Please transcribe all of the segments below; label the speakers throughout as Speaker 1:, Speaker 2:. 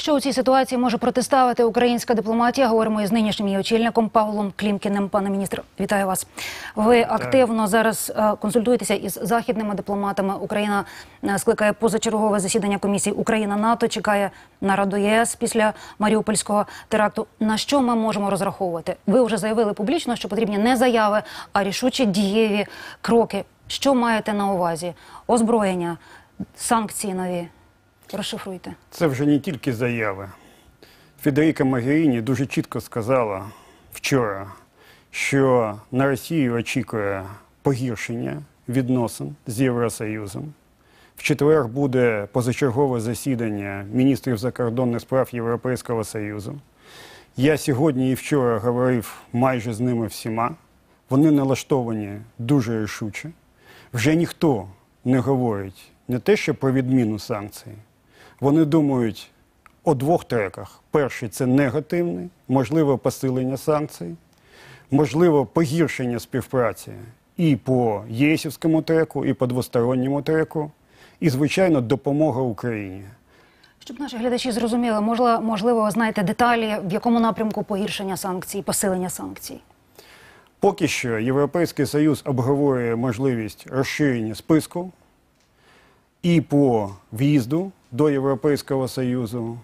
Speaker 1: Що у цій ситуації може протиставити українська дипломатія? Говоримо із нинішнім її очільником Павлом Клімкіним. Пане міністр, вітаю вас. Ви активно зараз е, консультуєтеся із західними дипломатами. Україна е, скликає позачергове засідання комісії Україна НАТО. Чекає на Раду ЄС після Маріупольського теракту. На що ми можемо розраховувати? Ви вже заявили публічно, що потрібні не заяви, а рішучі дієві кроки. Що маєте на увазі? Озброєння, санкції нові. Розшифруйте.
Speaker 2: Це вже не тільки заяви. Федеріка Магеріні дуже чітко сказала вчора, що на Росію очікує погіршення відносин з Євросоюзом. В четвер буде позачергове засідання міністрів закордонних справ Європейського Союзу. Я сьогодні і вчора говорив майже з ними всіма. Вони налаштовані дуже рішуче. Вже ніхто не говорить не те, що про відміну санкцій. Вони думають о двох треках. Перший це негативний, можливо, посилення санкцій, можливо, погіршення співпраці і по єсівському треку, і по двосторонньому треку, і, звичайно, допомога Україні.
Speaker 1: Щоб наші глядачі зрозуміли, можливо, можливо, ви знаєте деталі, в якому напрямку погіршення санкцій, посилення санкцій.
Speaker 2: Поки що Європейський Союз обговорює можливість розширення списку і по в'їзду до Європейського Союзу,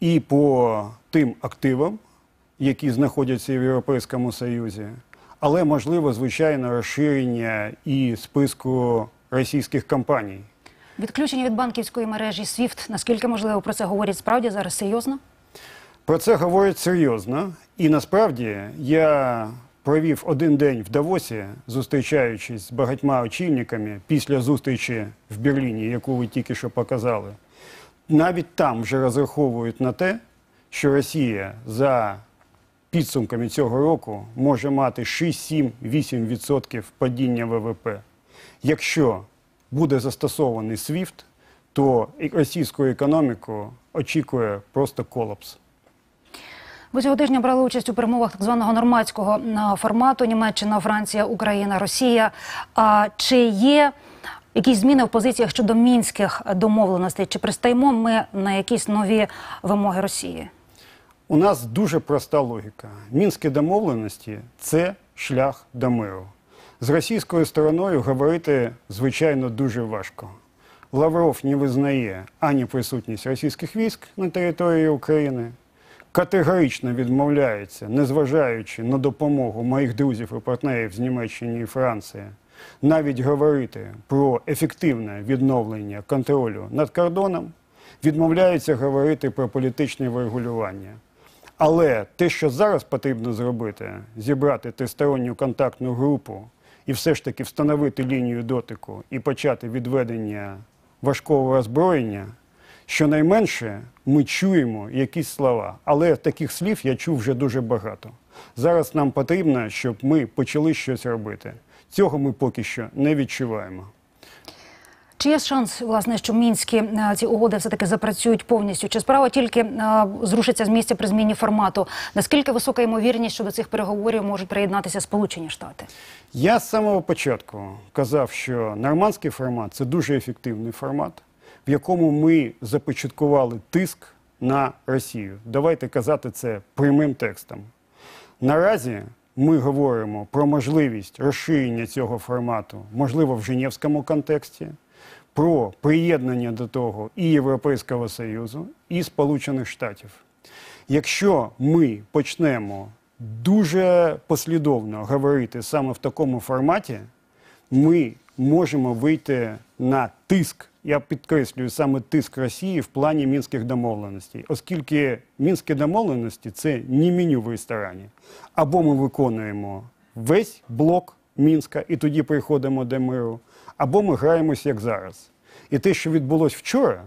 Speaker 2: і по тим активам, які знаходяться в Європейському Союзі, але можливо, звичайно, розширення і списку російських компаній.
Speaker 1: Відключення від банківської мережі SWIFT, наскільки можливо про це говорять справді зараз серйозно?
Speaker 2: Про це говорять серйозно, і насправді я провів один день в Давосі, зустрічаючись з багатьма очільниками після зустрічі в Берліні, яку ви тільки що показали. Навіть там вже розраховують на те, що Росія за підсумками цього року може мати 6-7-8% падіння ВВП. Якщо буде застосований SWIFT, то російську економіку очікує просто колапс.
Speaker 1: Ви цього тижня брали участь у перемовах так званого нормандського формату Німеччина, Франція, Україна, Росія. А чи є якісь зміни в позиціях щодо мінських домовленостей? Чи пристаємо ми на якісь нові вимоги Росії?
Speaker 2: У нас дуже проста логіка. Мінські домовленості це шлях до миру. З російською стороною говорити, звичайно, дуже важко. Лавров не визнає ані присутність російських військ на території України, категорично відмовляється, незважаючи на допомогу моїх друзів і партнерів з Німеччини і Франції, навіть говорити про ефективне відновлення контролю над кордоном, відмовляється говорити про політичне врегулювання. Але те, що зараз потрібно зробити, зібрати тристоронню контактну групу і все ж таки встановити лінію дотику і почати відведення важкого озброєння, щонайменше ми чуємо якісь слова. Але таких слів я чув вже дуже багато. Зараз нам потрібно, щоб ми почали щось робити. Цього ми поки що не відчуваємо.
Speaker 1: Чи є шанс, власне, що мінські е, ці угоди все таки запрацюють повністю? Чи справа тільки е, зрушиться з місця при зміні формату? Наскільки висока ймовірність, що до цих переговорів можуть приєднатися Сполучені Штати?
Speaker 2: Я з самого початку казав, що нормандський формат це дуже ефективний формат, в якому ми започаткували тиск на Росію. Давайте казати це прямим текстом. Наразі ми говоримо про можливість розширення цього формату, можливо, в Женевському контексті, про приєднання до того і Європейського Союзу, і Сполучених Штатів. Якщо ми почнемо дуже послідовно говорити саме в такому форматі, ми можемо вийти на тиск. Я підкреслюю саме тиск Росії в плані мінських домовленостей, оскільки мінські домовленості це не меню ресторані. Або ми виконуємо весь блок Мінська і тоді приходимо до миру, або ми граємось як зараз. І те, що відбулось вчора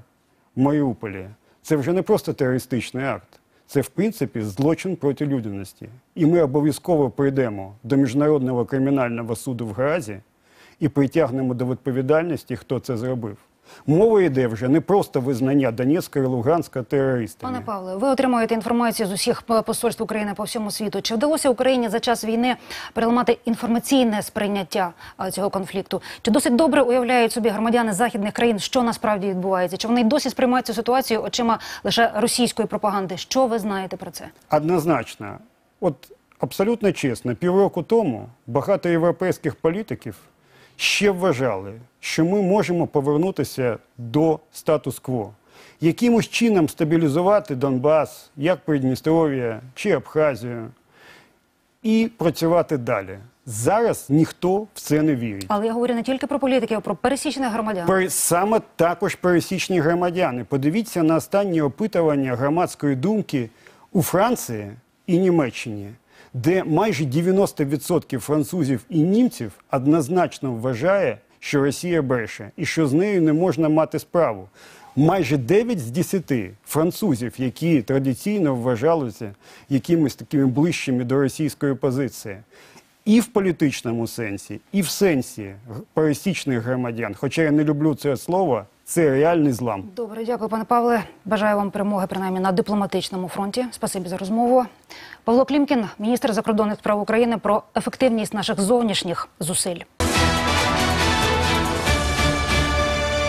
Speaker 2: в Маріуполі, це вже не просто терористичний акт. Це, в принципі, злочин проти людяності. І ми обов'язково прийдемо до Міжнародного кримінального суду в Гаазі і притягнемо до відповідальності, хто це зробив. Мова йде вже не просто визнання Донецька і Луганська терористами.
Speaker 1: Пане Павле, ви отримуєте інформацію з усіх посольств України по всьому світу. Чи вдалося Україні за час війни переламати інформаційне сприйняття цього конфлікту? Чи досить добре уявляють собі громадяни західних країн, що насправді відбувається? Чи вони досі сприймають цю ситуацію очима лише російської пропаганди? Що ви знаєте про це?
Speaker 2: Однозначно, от абсолютно чесно, півроку тому багато європейських політиків ще вважали, що ми можемо повернутися до статус-кво. Якимось чином стабілізувати Донбас, як Придністров'я чи Абхазію, і працювати далі. Зараз ніхто в це не вірить.
Speaker 1: Але я говорю не тільки про політиків, а про пересічних громадян.
Speaker 2: Пере- Саме також пересічні громадяни. Подивіться на останні опитування громадської думки у Франції і Німеччині, де майже 90% французів і німців однозначно вважає, що Росія бреше і що з нею не можна мати справу. Майже 9 з 10 французів, які традиційно вважалися якимись такими ближчими до російської позиції. І в політичному сенсі, і в сенсі пересічних громадян, хоча я не люблю це слово, це реальний злам.
Speaker 1: Добре, дякую, пане Павле. Бажаю вам перемоги принаймні на дипломатичному фронті. Спасибі за розмову. Павло Клімкін, міністр закордонних справ України, про ефективність наших зовнішніх зусиль.